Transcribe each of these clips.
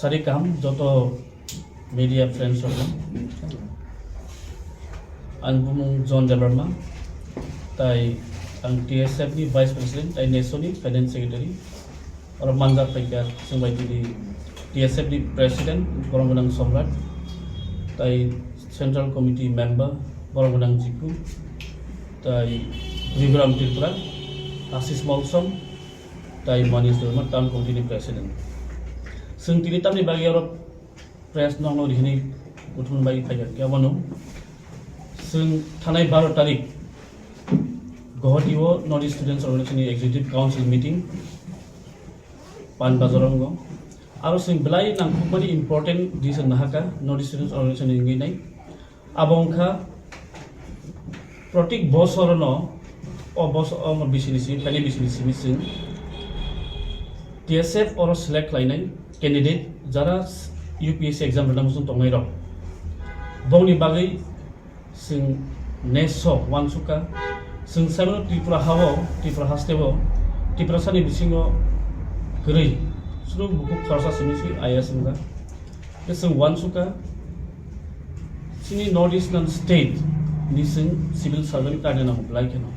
সারিকাম যত media friend সকল আংবুম জন দেবার্মা তাই आं टिएसएफनि भाइस प्रेसिडेन्ट आरो नेसननि फाइनेन्स सेक्रेटारि आरो मान्जार पैकार जों बायदि टिएसएफनि प्रेसिडेन्ट गरम गोनां सम्राट তাই সেন্ট্রাল কমিটি মেম্বার বরং গোনাং জিকু তাই বিভ্রাম ত্রিপুরা আশিস মৌসম তাই মানিস দেবর্মা টাউন কমিটির প্রেসিডেন্ট सोंथिनि तामनि बागै अलप प्रयासनो आंनाव दिनै बुथुमनो बागै फैगोन गाबोनो जों थानाय बार' तारिख गुवाहाटीआव नर्थ इस्ट स्टुडेन्टस अर्गानाइजेसननि एक्जिकिउटिभ काउन्सिल मिटिं पानबाजाराव आरो जों बेलाय नांगौमानि इम्पर्टेन्ट डिसिसन नाहाका नर्थ इस्ट स्टुडेन्टस अर्गानाइजेसननि इंगिनाय আবংখা প্রত্যেক বছরন অবসর বিসিনিসি ফেনি বিসিনিসি মিসিং টিএসএফ অর সিলেক্ট লাইনাই केन्डिडेट जरा यूपीएससी एग्जाम रोंदाम रोनी दंनाय दं दंनि बागै जों नेस' वानसुका जों साइमोन त्रिपुरा हाबाव त्रिपुरा हास्टेबाव त्रिपुरासानि बिथिङाव गोरै सुरु बुखौ खरसा सिनिसै आइएस होनगा बे जों वानसुका सिनि नर्थ इस्टार्न स्टेट नि जों सिभिल सार्जन कार्डेनाव लाइकेनाव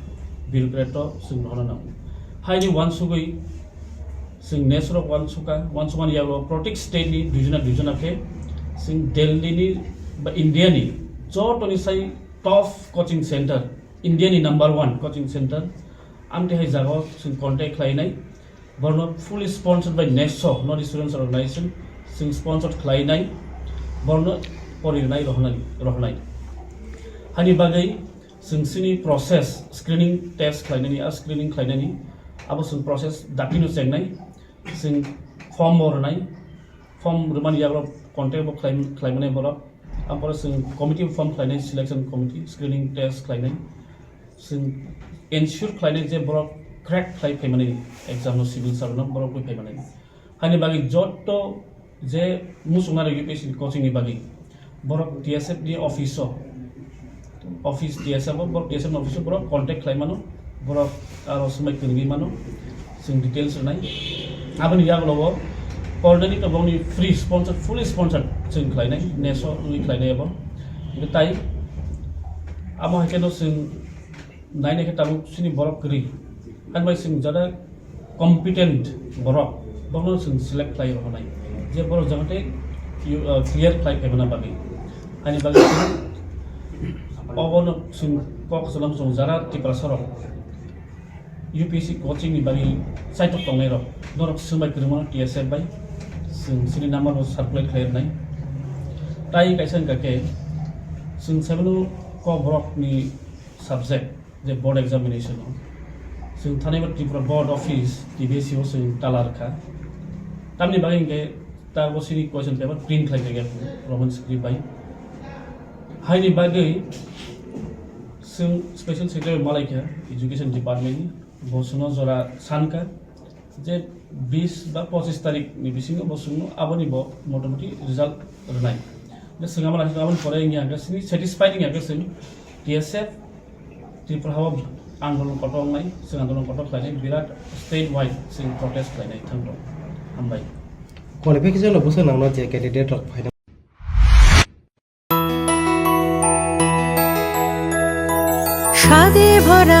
बिरग्रेट' जों हाई नांगौ हायनि जों नेसुराव वान सुका वान सुकानि जाब्ला प्रत्येक स्टेटनि दुइजना दुइजनाखे जों दिल्लीनि बा इन्डियानि जतनिसाय top coaching centre one coaching centre आम सेन्टार आं देहाय जागाव जों कन्टेक्ट खालायनाय बरनो full sponsored by NESO north students organisation जों स्पन्सर्ड खालायनाय बरनो फरायनाय रहनाय रहनाय हानि सिंह जोंसिनि प्रसेस स्क्रीनिंग टेस्ट खालायनायनि स्क्रीनिंग स्क्रिनिं खालायनायनि अब सिंह प्रसेस दाखिनो जेंनाय जों खम हरनाय फर्म मानि जाग्रा कन्टेक्ट खालामनाय बर' ओमफ्राय जों कमिटि फर्म खालामनाय सिलेक्शन कमिटि स्क्रिनिं टेस्ट खालामनाय जों एनसियर खालामनाय जे बर' क्रेक खालामनाय एग्जामाव सिभिल सार्भेन्ट बर' फैफायनाय हानि बागै जत' जे मुसुंनारि इउ पि एस कचिंनि बागै बर' डि एस एफनि अफिसाव अफिस डि एस एफआव बर' डि एस एफनि अफिसाव बर' कन्टेक्ट खालामनानै बर' आर'ज माइ मानो जों डिटेल्स होनाय এখন ইয়াক ল'ব अर्ग्यानिक तपाईँको नि फ्री स्पन्सर फुल स्पन्सर जों खालायनाय नेसननि खालायनाय एबा তাই আমার হেকেন जों নাইনে তামুক সিনি বরফ করি হানবাই जों যারা কম্পিটেন্ট বরফ বরফ जों সিলেক্ট খালায় হনাই যে বরফ যাতে ক্লিয়ার খালায় ফেবেনা পাবে হানি বাগে অবন जों কক जों যারা টিপার সরব यूपीसी कोचिंग बारे सैटअप दौ रहा नर सूमाई गुरु टी एस एफ बैसी नामा सार्कुलेट खेर तैसे जो कब्रकनी सबजेक्ट जे बोर्ड एग्जामिनेशन एक्जामेसन जो त्रिपुरा बोर्ड ऑफिस डीबीसी से तला रखा तमें बारे तार क्वेश्चन पेपर प्रिंट खाई रोमन स्क्रिप्ट बै हाई बागे जो स्पेशल सेक्रेटरी मालाइया एजुकेशन डिपार्टमेंट বসুনো জরা সানকা যে বিশ বা পঁচিশ তারিখ নিবিসিং বসুনো আবনিব মোটামুটি রেজাল্ট রনাই যে সিঙ্গামার আসলে আবন পরে ইঙ্গি আগাসিনি স্যাটিসফাইড ইঙ্গি আগাসিনি টিএসএফ ত্রিপুরা আন্দোলন কটক নাই সিং আন্দোলন কটক লাইনাই বিরাট স্টেট ওয়াইড সিং প্রটেস্ট লাইনাই থাকলো হামবাই কোয়ালিফিকেশন অবশ্য নামনা যে ক্যান্ডিডেট ফাইনাল ভরা